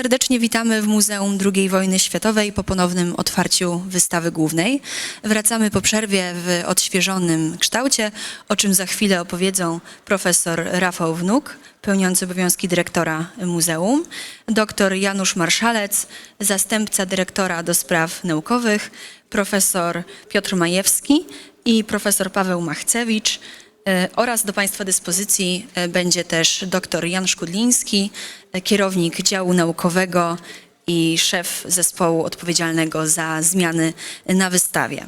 Serdecznie witamy w Muzeum II Wojny Światowej po ponownym otwarciu wystawy głównej. Wracamy po przerwie w odświeżonym kształcie, o czym za chwilę opowiedzą profesor Rafał Wnuk, pełniący obowiązki dyrektora muzeum, dr Janusz Marszalec, zastępca dyrektora do spraw naukowych, profesor Piotr Majewski i profesor Paweł Machcewicz, oraz do Państwa dyspozycji e, będzie też dr Jan Szkudliński, e, kierownik działu naukowego i szef zespołu odpowiedzialnego za zmiany na wystawie.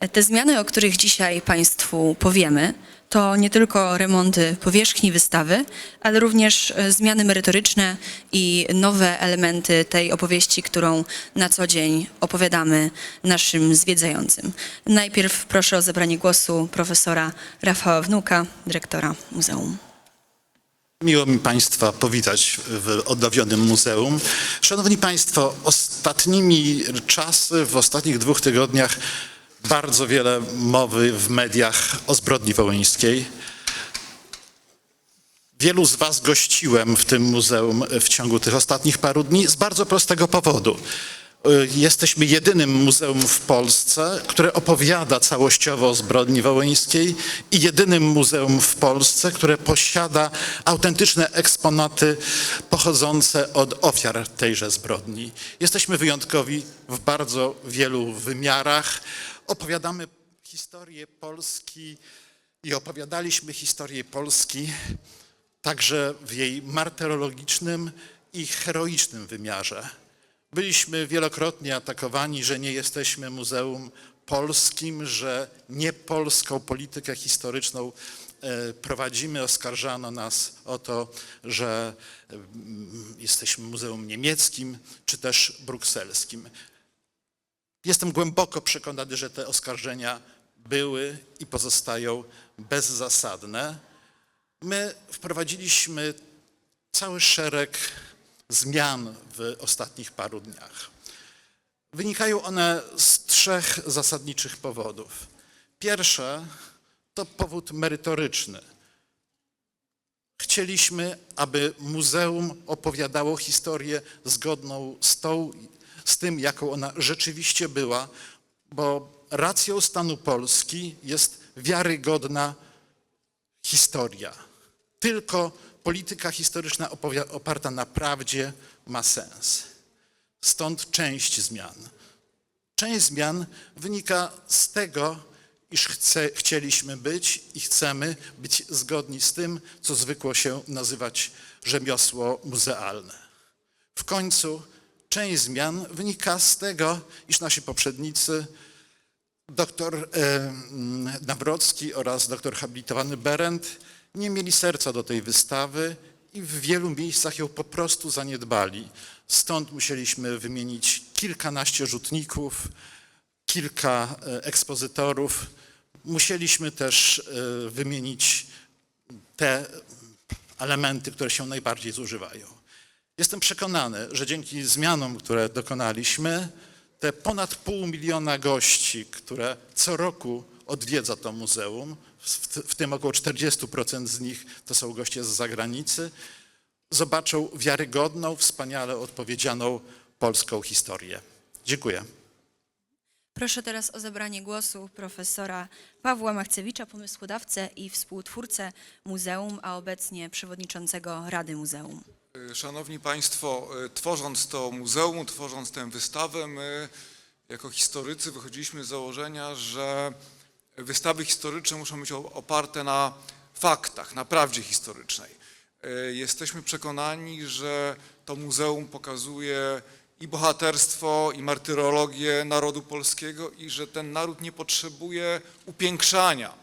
E, Te zmiany, o których dzisiaj Państwu powiemy, to nie tylko remonty powierzchni wystawy, ale również e, zmiany merytoryczne i nowe elementy tej opowieści, którą na co dzień opowiadamy naszym zwiedzającym. Najpierw proszę o zabranie głosu profesora Rafała Wnuka, dyrektora muzeum. Miło mi Państwa powitać w odnowionym muzeum. Szanowni Państwo, ostatnimi czasy, w ostatnich dwóch tygodniach bardzo wiele mowy w mediach o zbrodni wołyńskiej. Wielu z Was gościłem w tym muzeum w ciągu tych ostatnich paru dni z bardzo prostego powodu. Y, Jesteśmy jedynym muzeum w Polsce, które opowiada całościowo o zbrodni wołyńskiej i jedynym muzeum w Polsce, które posiada autentyczne eksponaty pochodzące od ofiar tejże zbrodni. Jesteśmy wyjątkowi w bardzo wielu wymiarach. Opowiadamy historię Polski i opowiadaliśmy historię Polski także w jej martyrologicznym i heroicznym wymiarze. Byliśmy wielokrotnie atakowani, że nie jesteśmy muzeum polskim, że nie polską politykę historyczną e, prowadzimy. Oskarżano nas o to, że mm, jesteśmy muzeum niemieckim czy też brukselskim. Jestem głęboko przekonany, że te oskarżenia były i pozostają bezzasadne. My wprowadziliśmy cały szereg zmian w ostatnich paru dniach. Wynikają one z trzech zasadniczych powodów. Pierwsze to powód merytoryczny. Chcieliśmy, aby muzeum opowiadało historię zgodną z, tą, z tym, jaką ona rzeczywiście była, bo racją stanu Polski jest wiarygodna historia. Tylko polityka historyczna oparta na prawdzie ma sens. Stąd część zmian. Część zmian wynika z tego, iż chce, chcieliśmy być i chcemy być zgodni z tym, co zwykło się nazywać rzemiosło muzealne. W końcu część zmian wynika z tego, iż nasi poprzednicy mm, Nawrocki oraz doktor habilitowany Berendt nie mieli serca do tej wystawy i w wielu miejscach ją po prostu zaniedbali. Stąd musieliśmy wymienić kilkanaście rzutników, kilka e, ekspozytorów. Musieliśmy też e, wymienić te elementy, które się najbardziej zużywają. Jestem przekonany, że dzięki zmianom, które dokonaliśmy, te ponad pół miliona gości, które co roku odwiedza to muzeum, w, tym około 40% z nich to są goście z zagranicy, zobaczą wiarygodną, wspaniale odpowiedzianą polską historię. Dziękuję. Proszę teraz o zabranie głosu profesora Pawła Machcewicza, pomysłodawcę i współtwórcę muzeum, a obecnie przewodniczącego Rady Muzeum. Szanowni Państwo, e, tworząc to muzeum, tworząc tę wystawę, my jako historycy wychodziliśmy z założenia, że wystawy historyczne muszą być oparte na faktach, na prawdzie historycznej. E, Jesteśmy przekonani, że to muzeum pokazuje i bohaterstwo, i martyrologię narodu polskiego i że ten naród nie potrzebuje upiększania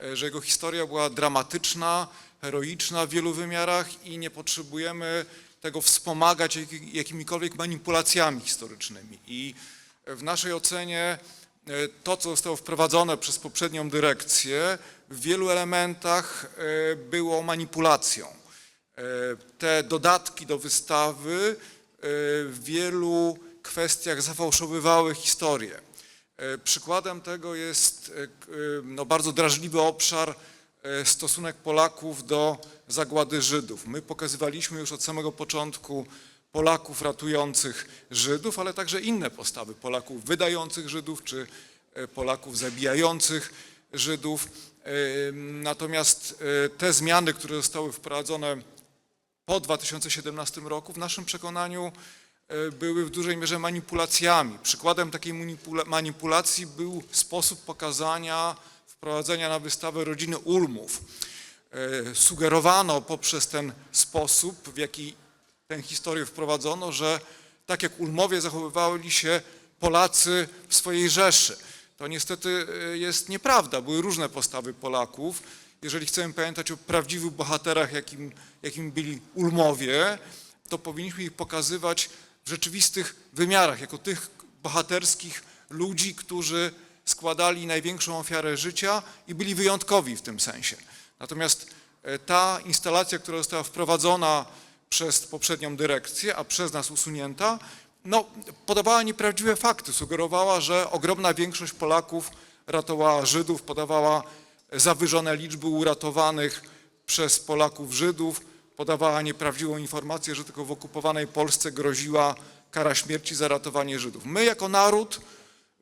e, że jego historia była dramatyczna, heroiczna w wielu wymiarach i nie potrzebujemy tego wspomagać jak- jakimikolwiek manipulacjami historycznymi. I w naszej ocenie e, to, co zostało wprowadzone przez poprzednią dyrekcję, w wielu elementach e, było manipulacją. E, Te dodatki do wystawy w wielu kwestiach zafałszowywały historię. Przykładem tego jest no, bardzo drażliwy obszar stosunek Polaków do zagłady Żydów. My pokazywaliśmy już od samego początku Polaków ratujących Żydów, ale także inne postawy Polaków wydających Żydów czy e, Polaków zabijających Żydów. E, Natomiast e, te zmiany, które zostały wprowadzone po 2017 roku w naszym przekonaniu e, były w dużej mierze manipulacjami. Przykładem takiej manipula- manipulacji był sposób pokazania, wprowadzenia na wystawę rodziny Ulmów. E, Sugerowano poprzez ten sposób, w jaki tę historię wprowadzono, że tak jak Ulmowie zachowywali się Polacy w swojej Rzeszy. To niestety e, jest nieprawda. Były różne postawy Polaków. Jeżeli chcemy pamiętać o prawdziwych bohaterach, jakim, jakim byli Ulmowie, to powinniśmy ich pokazywać w rzeczywistych wymiarach, jako tych bohaterskich ludzi, którzy składali największą ofiarę życia i byli wyjątkowi w tym sensie. Natomiast e, ta instalacja, która została wprowadzona przez poprzednią dyrekcję, a przez nas usunięta, no, podawała nieprawdziwe fakty. Sugerowała, że ogromna większość Polaków ratowała Żydów, podawała zawyżone liczby uratowanych przez Polaków Żydów, podawała nieprawdziwą informację, że tylko w okupowanej Polsce groziła kara śmierci za ratowanie Żydów. My jako naród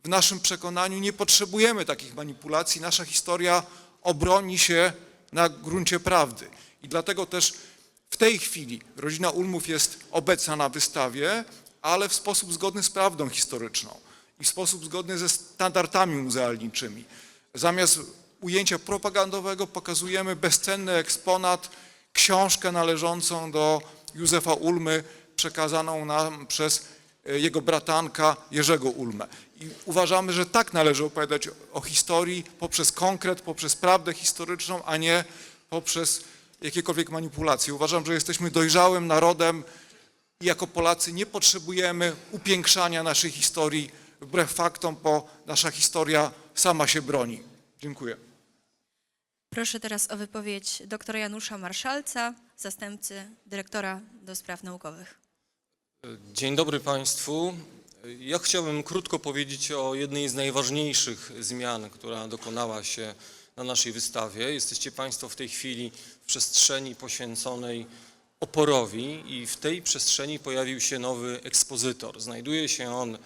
w naszym przekonaniu nie potrzebujemy takich manipulacji. Nasza historia obroni się na gruncie prawdy. I dlatego też w tej chwili rodzina Ulmów jest obecna na wystawie, ale w sposób zgodny z prawdą historyczną i w sposób zgodny ze standardami muzealniczymi. Zamiast ujęcia propagandowego pokazujemy bezcenny eksponat, książkę należącą do Józefa Ulmy, przekazaną nam przez jego bratanka Jerzego Ulmę. I uważamy, że tak należy opowiadać o historii poprzez konkret, poprzez prawdę historyczną, a nie poprzez jakiekolwiek manipulacje. Uważam, że jesteśmy dojrzałym narodem i jako Polacy nie potrzebujemy upiększania naszej historii wbrew faktom, bo nasza historia sama się broni. Dziękuję. Proszę teraz o wypowiedź doktora Janusza Marszalca, zastępcy dyrektora do spraw naukowych. Dzień dobry Państwu. Ja chciałbym krótko powiedzieć o jednej z najważniejszych zmian, która dokonała się na naszej wystawie. Jesteście Państwo w tej chwili w przestrzeni poświęconej oporowi i w tej przestrzeni pojawił się nowy ekspozytor. Znajduje się on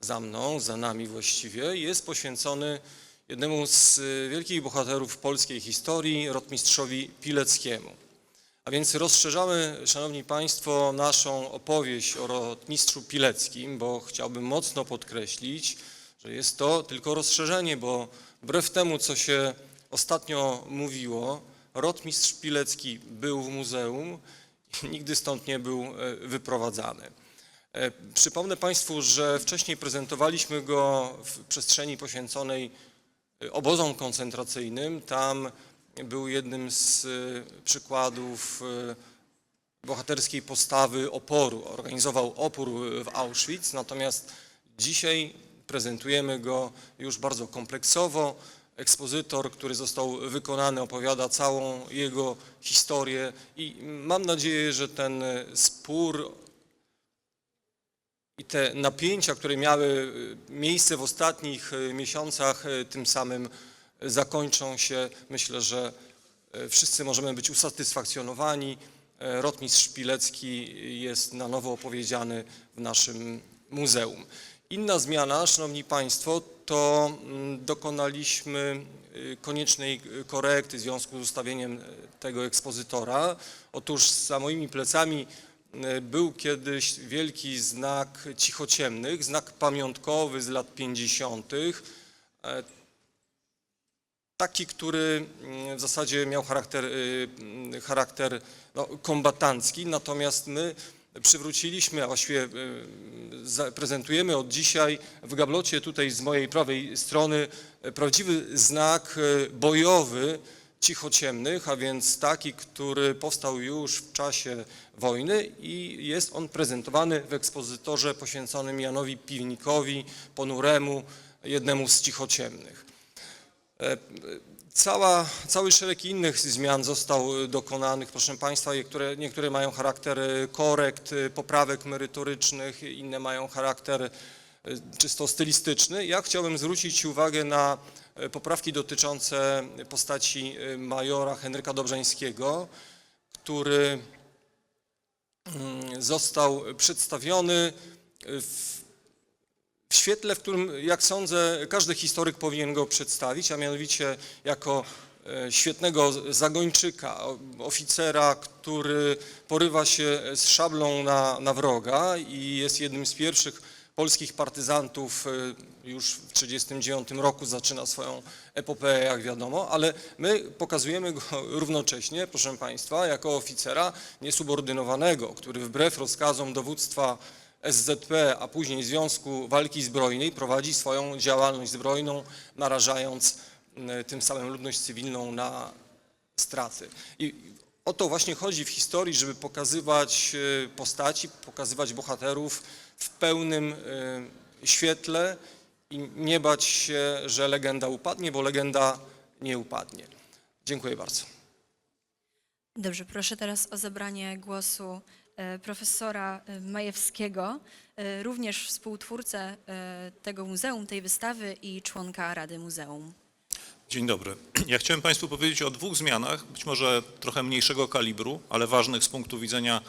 za mną, za nami właściwie. Jest poświęcony jednemu z wielkich bohaterów polskiej historii, rotmistrzowi Pileckiemu. A więc rozszerzamy, Szanowni Państwo, naszą opowieść o rotmistrzu Pileckim, bo chciałbym mocno podkreślić, że jest to tylko rozszerzenie, bo wbrew temu, co się ostatnio mówiło, rotmistrz Pilecki był w muzeum i nigdy stąd nie był e, wyprowadzany. E, Przypomnę Państwu, że wcześniej prezentowaliśmy go w przestrzeni poświęconej e, obozom koncentracyjnym. Tam był jednym z e, przykładów e, bohaterskiej postawy oporu. Organizował opór w Auschwitz, natomiast dzisiaj prezentujemy go już bardzo kompleksowo. Ekspozytor, który został wykonany, opowiada całą jego historię i mam nadzieję, że ten e, spór i te napięcia, które miały miejsce w ostatnich miesiącach, tym samym zakończą się. Myślę, że y, wszyscy możemy być usatysfakcjonowani. Y, Rotmistrz Szpilecki jest na nowo opowiedziany w naszym muzeum. Inna zmiana, Szanowni Państwo, to mm, dokonaliśmy y, koniecznej korekty w związku z ustawieniem tego ekspozytora. Otóż za moimi plecami był kiedyś wielki znak cichociemnych, znak pamiątkowy z lat 50. e, Taki, który mm, w zasadzie miał charakter, y, mm, charakter no, kombatancki, natomiast my przywróciliśmy, a właściwie y, za- prezentujemy od dzisiaj w gablocie tutaj z mojej prawej strony y, prawdziwy znak y, bojowy cichociemnych, a więc taki, który powstał już w czasie wojny i jest on prezentowany w ekspozytorze poświęconym Janowi Piwnikowi, ponuremu, jednemu z cichociemnych. E, Cała, cały szereg innych zmian został dokonanych, proszę Państwa, niektóre, mają charakter e, korekt, e, poprawek merytorycznych, inne mają charakter czysto stylistyczny. Ja chciałbym zwrócić uwagę na poprawki dotyczące postaci majora Henryka Dobrzańskiego, który mm, został przedstawiony w świetle, w którym, jak sądzę, każdy historyk powinien go przedstawić, a mianowicie jako e, świetnego zagończyka, oficera, który porywa się z szablą na, na wroga i jest jednym z pierwszych polskich partyzantów e, już w 1939 roku zaczyna swoją epopeę, jak wiadomo, ale my pokazujemy go równocześnie, proszę Państwa, jako oficera niesubordynowanego, który wbrew rozkazom dowództwa SZP, a później Związku Walki Zbrojnej prowadzi swoją działalność zbrojną, narażając tym samym ludność cywilną na straty. I o to właśnie chodzi w historii, żeby pokazywać e, postaci, pokazywać bohaterów w pełnym e, świetle i nie bać się, że legenda upadnie, bo legenda nie upadnie. Dziękuję bardzo. Dobrze, proszę teraz o zabranie głosu profesora e, Majewskiego, e, również współtwórcę e, tego muzeum, tej wystawy i członka Rady Muzeum. Dzień dobry. Ja chciałem Państwu powiedzieć o dwóch zmianach, być może trochę mniejszego kalibru, ale ważnych z punktu widzenia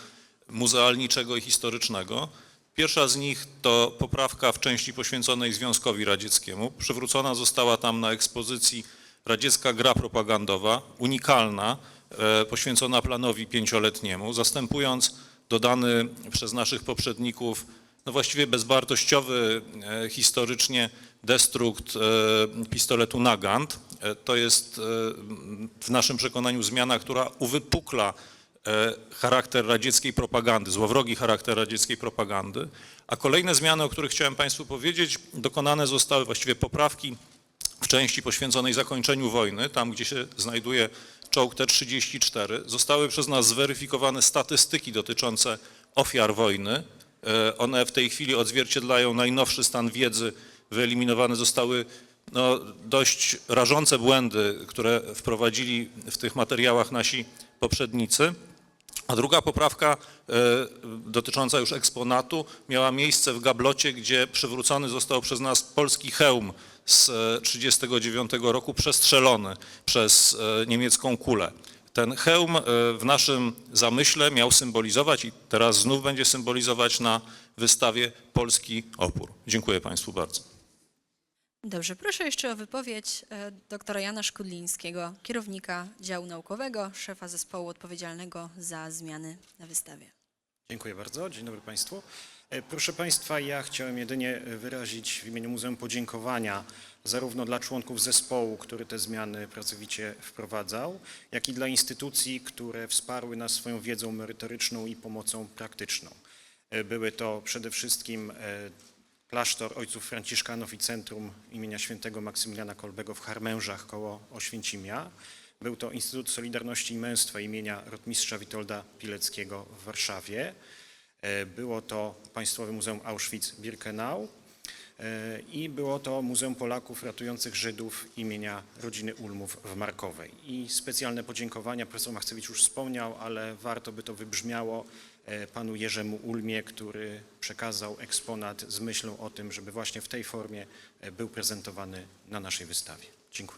muzealniczego i historycznego. Pierwsza z nich to poprawka w części poświęconej Związkowi Radzieckiemu. Przywrócona została tam na ekspozycji radziecka gra propagandowa, unikalna, e, poświęcona planowi pięcioletniemu, zastępując dodany przez naszych poprzedników no właściwie bezwartościowy e, historycznie destrukt e, pistoletu Nagant. E, To jest w naszym przekonaniu zmiana, która uwypukla charakter radzieckiej propagandy, złowrogi charakter radzieckiej propagandy. A kolejne zmiany, o których chciałem Państwu powiedzieć, dokonane zostały właściwie poprawki w części poświęconej zakończeniu wojny, tam gdzie się znajduje czołg T-34, zostały przez nas zweryfikowane statystyki dotyczące ofiar wojny. E, One w tej chwili odzwierciedlają najnowszy stan wiedzy. Wyeliminowane zostały no, dość rażące błędy, które wprowadzili w tych materiałach nasi poprzednicy. A druga poprawka e, dotycząca już eksponatu miała miejsce w gablocie, gdzie przywrócony został przez nas polski hełm z 1939 roku przestrzelony przez e, niemiecką kulę. Ten hełm e, w naszym zamyśle miał symbolizować i teraz znów będzie symbolizować na wystawie polski opór. Dziękuję Państwu bardzo. Dobrze, proszę jeszcze o wypowiedź e, doktora Jana Szkudlińskiego, kierownika działu naukowego, szefa zespołu odpowiedzialnego za zmiany na wystawie. Dziękuję bardzo. Dzień dobry Państwu. E, Proszę Państwa, ja chciałem jedynie wyrazić w imieniu Muzeum podziękowania zarówno dla członków zespołu, który te zmiany pracowicie wprowadzał, jak i dla instytucji, które wsparły nas swoją wiedzą merytoryczną i pomocą praktyczną. E, Były to przede wszystkim e, klasztor ojców franciszkanów i centrum imienia świętego Maksymiliana Kolbego w Harmężach koło Oświęcimia. Był to Instytut Solidarności i Męstwa imienia rotmistrza Witolda Pileckiego w Warszawie. E, Było to Państwowe Muzeum Auschwitz-Birkenau e, i było to Muzeum Polaków ratujących Żydów imienia rodziny Ulmów w Markowej. I specjalne podziękowania, profesor Machcewicz już wspomniał, ale warto by to wybrzmiało e, panu Jerzemu Ulmie, który przekazał eksponat z myślą o tym, żeby właśnie w tej formie był prezentowany na naszej wystawie. Dziękuję.